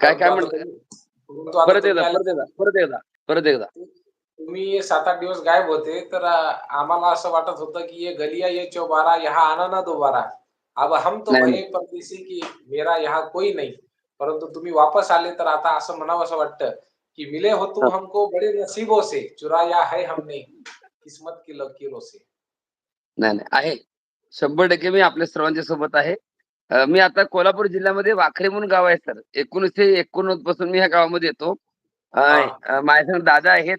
काय काय आता परंतु एकदा परत एकदा परत एकदा परत एकदा. तुम्ही सात आठ दिवस गायब होते तर आम्हाला असं वाटत होतं की ये गलिया ये चौबारा यहाँ आना ना दोबारा. अब हम तो भले परदेसी की मेरा यहाँ कोई नहीं। परंतु तुम्ही वापस आले तर आता असं म्हणावं असं वाटतं की मिले हो तुम हा. हमको बड़े नसीबों से चुराया है हमने किस्मत की लकीरों से। नाही नाही आहे. शंभर टक्के मी आपल्या सर्वांच्या सोबत आहे. मी आता कोल्हापूर जिल्ह्यामध्ये वाखरे म्हणून गाव आहे सर. एकोणीसशे एकोणनव्वदपासून मी ह्या गावामध्ये येतो. माझ्यासंग दादा आहेत.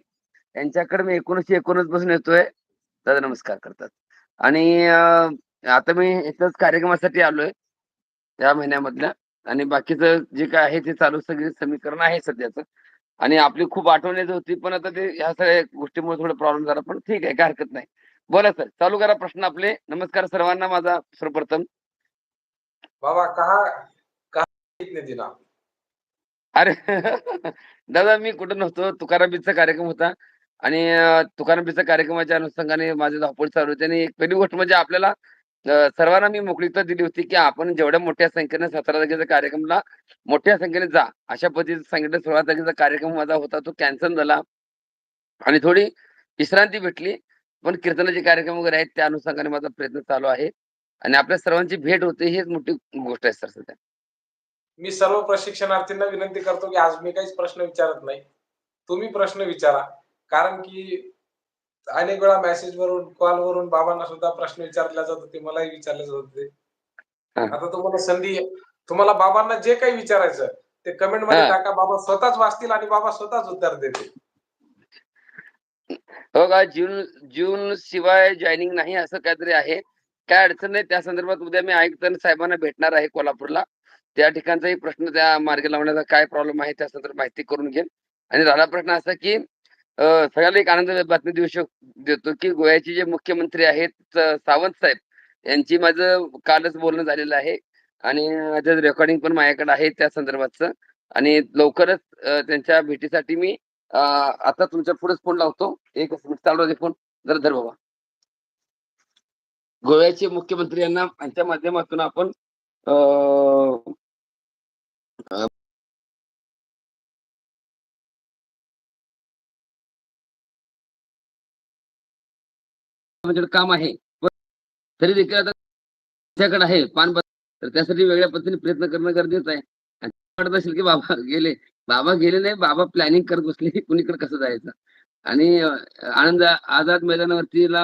त्यांच्याकडे मी एकोणीसशे एकोणनव्वदपासून येतोय. दादा नमस्कार करतात. आणि आता मी इथंच कार्यक्रमासाठी आलोय या महिन्यामधल्या. आणि बाकीचं जे काय आहे ते चालू सगळे समीकरण आहे सध्याचं. आणि आपली खूप आठवण येत होती पण आता ते ह्या सगळ्या गोष्टीमुळे थोडं प्रॉब्लेम झाला पण ठीक आहे काय हरकत नाही. बोला सर. चालू करा प्रश्न आपले. नमस्कार सर्वांना माझा सर्वप्रथम. बाबा कहा कहा कितने दिन? आप अरे दादा मी कुठं नव्हतो? तुकाराम बीचा कार्यक्रम होता. आणि अं, तुकाराम बीचा कार्यक्रमाच्या अनुषंगाने माझे धावपळ चालू होते. आणि एक पहिली गोष्ट म्हणजे आपल्याला सर्वांना मी मोकळीकता दिली होती की आपण जेवढ्या मोठ्या संख्येने सतरा तारखेच्या कार्यक्रमला मोठ्या संख्येने जा. अशा पद्धतीचं सांगितलं सोळा तारखेचा कार्यक्रम माझा होता तो कॅन्सल झाला. आणि थोडी विश्रांती भेटली. पण कीर्तनाचे कार्यक्रम वगैरे आहेत त्या अनुषंगाने माझा प्रयत्न चालू आहे. आणि आपल्या सर्वांची भेट होते हीच मोठी गोष्ट आहे सर सध्या. मी सर्व प्रशिक्षणार्थींना विनंती करतो की आज मी काहीच प्रश्न विचारत नाही. तुम्ही प्रश्न विचारा. कारण की अनेक वेळा मेसेज वरून कॉल वरून बाबांना सुद्धा प्रश्न विचारले जात होते मलाही विचारले जात होते. आता तुम्हाला संधी तुम्हाला बाबांना जे काही विचारायचं ते कमेंटमध्ये. टाका. बाबा स्वतःच वाचतील आणि बाबा स्वतःच उत्तर देतील. हो का? जून जून शिवाय जॉईनिंग नाही असं काहीतरी आहे. काय अडचण नाही. त्या संदर्भात उद्या मी आयुक्त साहेबांना भेटणार आहे कोल्हापूरला. त्या ठिकाणचाही प्रश्न त्या मार्गी लावण्याचा काय प्रॉब्लेम आहे त्या संदर्भात माहिती करून घेईन. आणि राहिला प्रश्न असा की सगळ्याला एक आनंद बातमी देऊ शक देतो की गोव्याचे जे मुख्यमंत्री आहेत सावंत साहेब यांची माझं कालच बोलणं झालेलं आहे. आणि त्याचं रेकॉर्डिंग पण माझ्याकडे आहे त्या संदर्भातचं. आणि लवकरच त्यांच्या भेटीसाठी मी आता तुमच्या पुढेच फोन लावतो. एक चालू दे फोन जरा धर बाबा. गोव्याचे मुख्यमंत्री यांना यांच्या माध्यमातून आपण काम आहे. तरी देखील आता त्याच्याकडे आहे पान तर त्यासाठी वेगळ्या पद्धतीने प्रयत्न करणं गरजेचं आहे. वाटत असेल की बाबा गेले बाबा गेले नाही बाबा प्लॅनिंग करत बसले कुणीकडे कसं जायचं? आणि आनंद आझाद मैदानावरतीला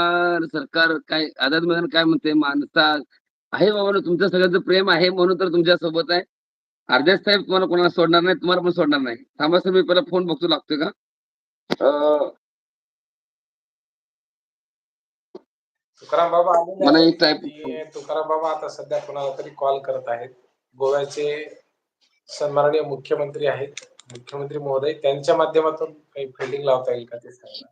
सरकार काय आझाद मैदान काय म्हणते? मानता आहे बाबा तुमचं सगळ्यांचं प्रेम आहे म्हणून तर तुमच्यासोबत आहे. अर्ध्याच साहेब तुम्हाला कोणाला सोडणार नाही तुम्हाला पण सोडणार नाही. थांबा सर मी पहिला फोन बघतो लागतोय का? तुकाराम बाबा मला एक टाईप तुकाराम बाबा आता सध्या कोणाला तरी कॉल करत आहेत. गोव्याचे सन्माननीय मुख्यमंत्री आहेत. मुख्यमंत्री महोदय त्यांच्या माध्यमातून काही फिल्डिंग लावता येईल का ते सांगा.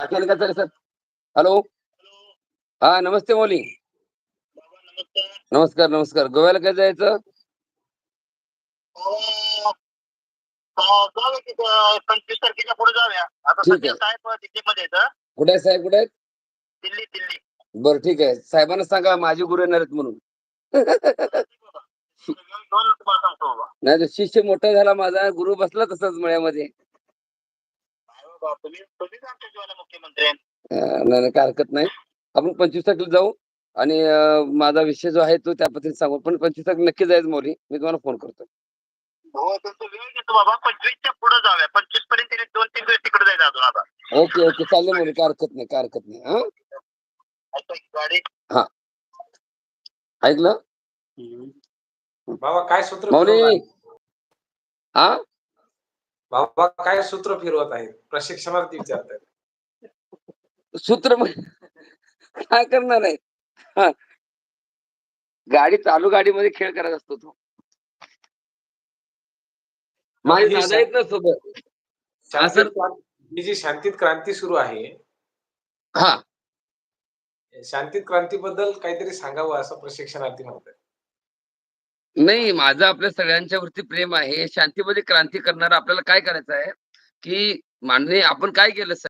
असेल का सर. सर हॅलो हा नमस्ते मौली. नमस्कार नमस्कार. गोव्याला काय जायचं? पंचवीस तारखेच्या पुढे जाऊया. आता ठीक सध्या. साहेब दिल्लीमध्ये आहेत. हं. कुठे आहे साहेब कुठे आहेत? दिल्ली दिल्ली. बरं ठीक आहे. साहेबांना सांगा माझे गुरु येणार आहेत म्हणून. दोन तुम्हाला सांगतो बाबा. नाही तर शिष्य मोठा झाला माझा गुरु बसला तसाच मळ्यामध्ये. काय बाबा, तुम्ही तुम्हीच आमच्या जीवाला मुख्यमंत्री आहे. अं, नाही नाही, काय हरकत नाही. आपण पंचवीस तारखेला जाऊ आणि अं, माझा विषय जो आहे तो त्या पद्धतीने सांगू. पण पंचवीस तारखेला नक्की जायचं मौली. मी तुम्हाला फोन करतो. हो तुमचा वेळ घेतो बाबा. पंचवीसच्या पुढे जाऊया. पंचवीसपर्यंत दोन तीन दिवस तिकडे जायचं अजून आता. Okay okay. चालेल मौली. काय हरकत नाही काय हरकत नाही. हा ऐका की गाडी ऐकलं? बाबा काय सूत्र? हा बाबा काय सूत्र फिरवत आहेत? प्रशिक्षणार्थी विचारतात सूत्र काय करणार आहे? हा. गाडी चालू गाडीमध्ये खेळ करायचा असतो तो. माझे क्रांती- शांतीत क्रांती सुरू आहे हा. शांतीत क्रांतीबद्दल काहीतरी सांगावं असं प्रशिक्षणार्थी म्हणतात नाही माझं आपल्या सगळ्यांच्या वरती प्रेम आहे. शांतीमध्ये क्रांती करणार आपल्याला काय करायचं आहे? की माननीय आपण काय केलं